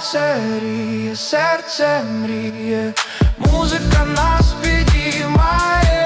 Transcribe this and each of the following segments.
сонце ріє, серце мріє, музика нас підіймає,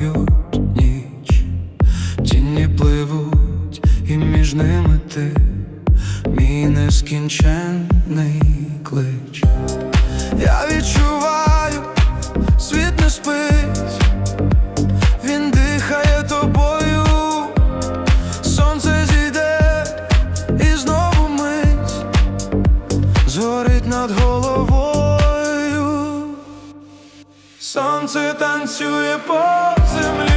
розбивають ніч, тіні пливуть, і між ними ти мій нескінченний Сонце танцює по землі,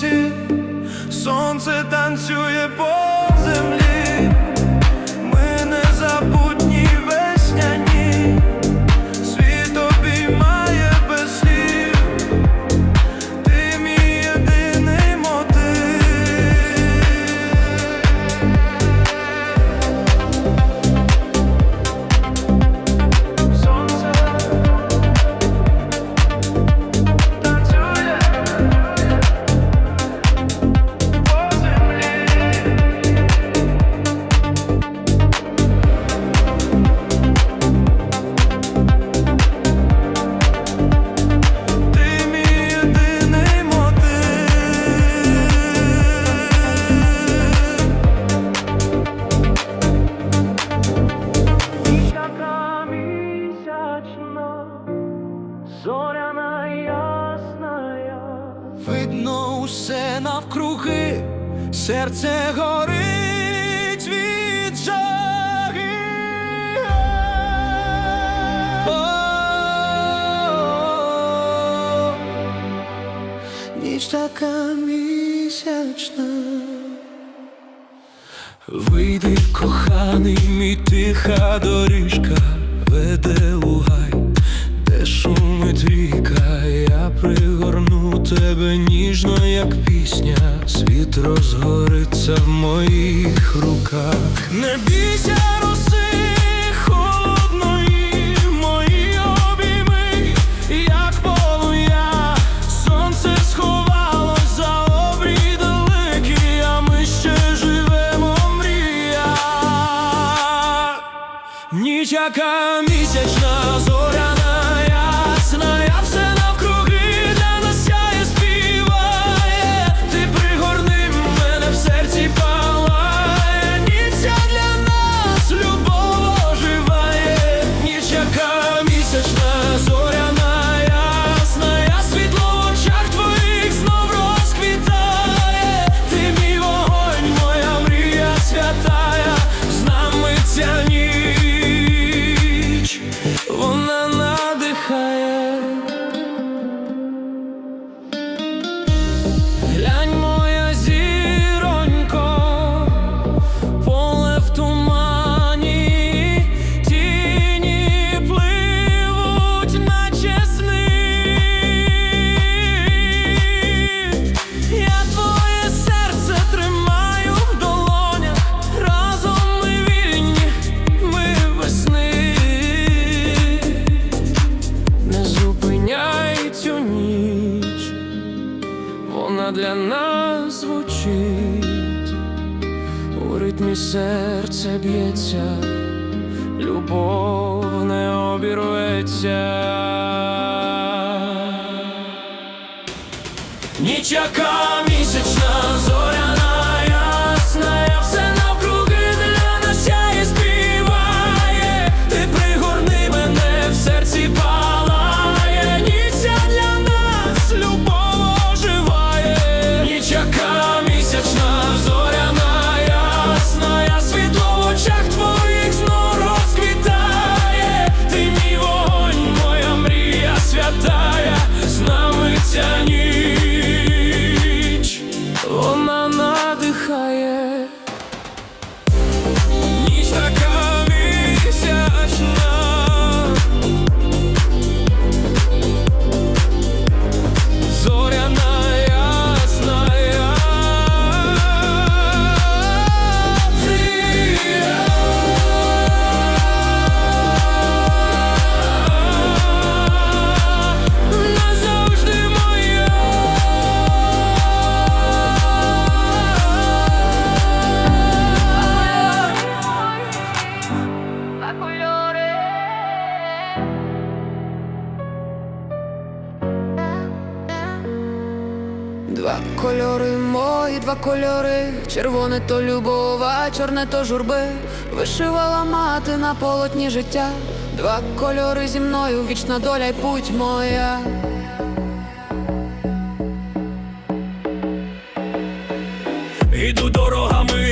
потоці, сонце танцює по зоряна ясна Видно усе навкруги, серце горить від жаги. О, Ніч така місячна. Вийди, коханий, мій тиха доріжка веде у пісня, світ розгориться в моїх руках. Не бійся роси холодної, мої обійми, як полум'я, сонце сховалося, за обрій далекі, а ми ще живемо в мріях. Ніч яка місячна зоря. pleasure. кольори, червоне то любов, а чорне то журби, вишивала мати на полотні життя, два кольори зі мною вічна доля й путь моя. Іду дорогами.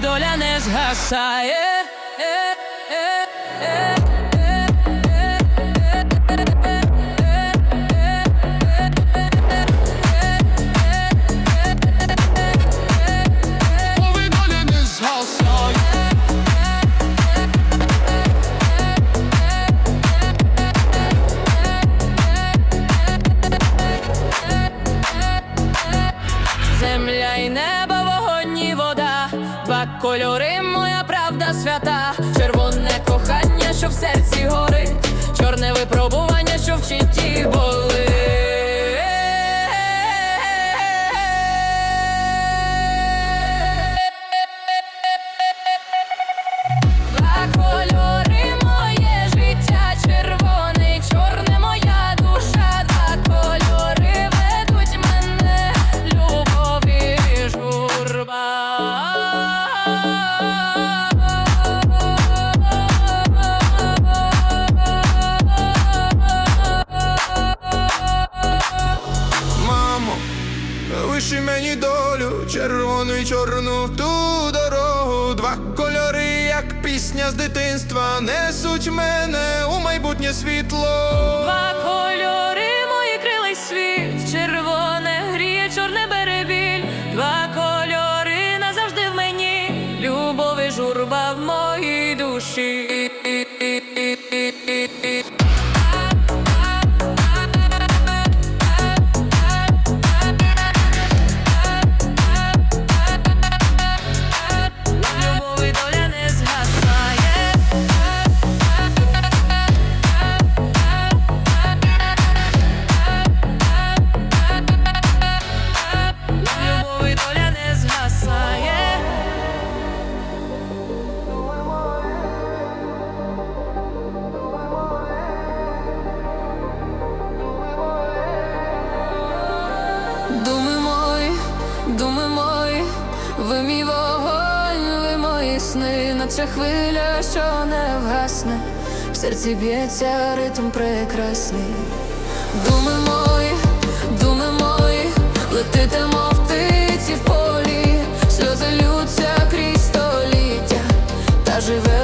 доля не згасає. кольори, моя правда свята, червоне кохання, що в серці горить, чорне випробування, що в чітті болить. вечірнє світло. Серці ритм прекрасний. Думи мої, думи мої, летите, мов птиці в полі, сльози лються крізь століття, та живе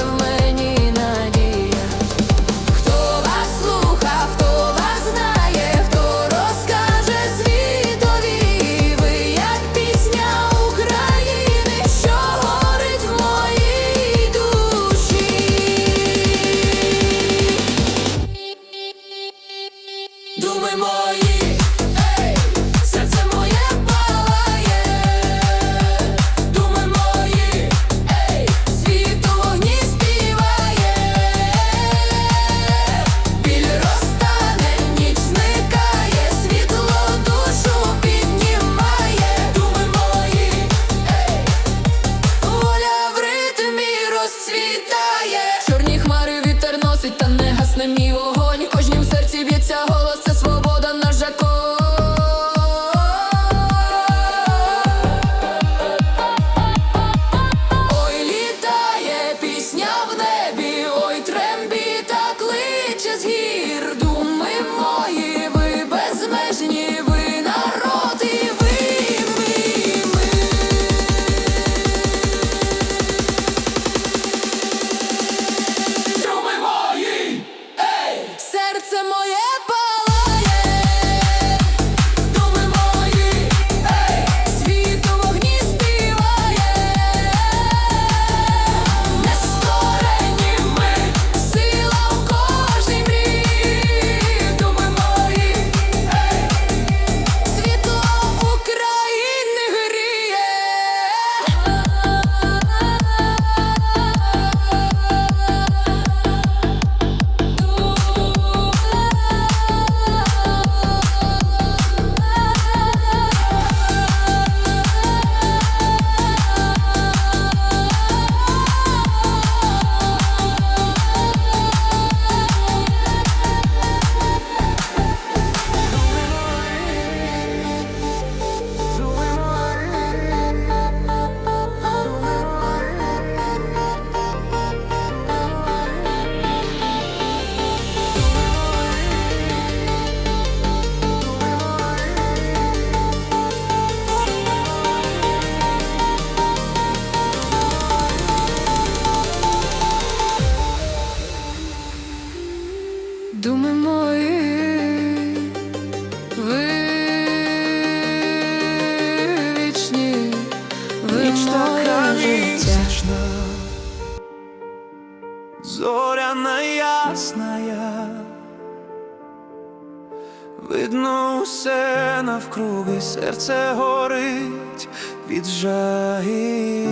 навкруги, серце горить від жаги.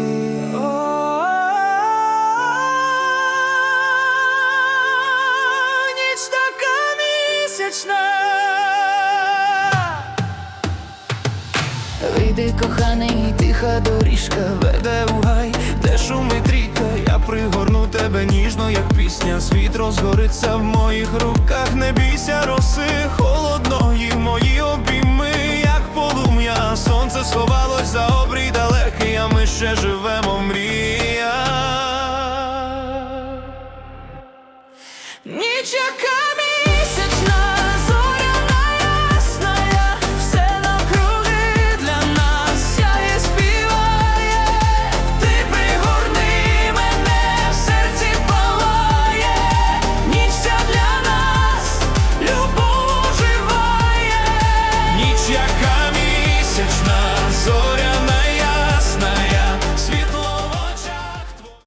Ніч така місячна. Вийди, коханий, тиха доріжка, Веде у гай, де шумить ріка, я пригорну тебе ніжно, як пісня. Світ розгориться в моїх руках, не бійся роси холодної, мої обійми. Сонце сховалось за обрій далекий, а ми ще живемо в мріях. Ніч яка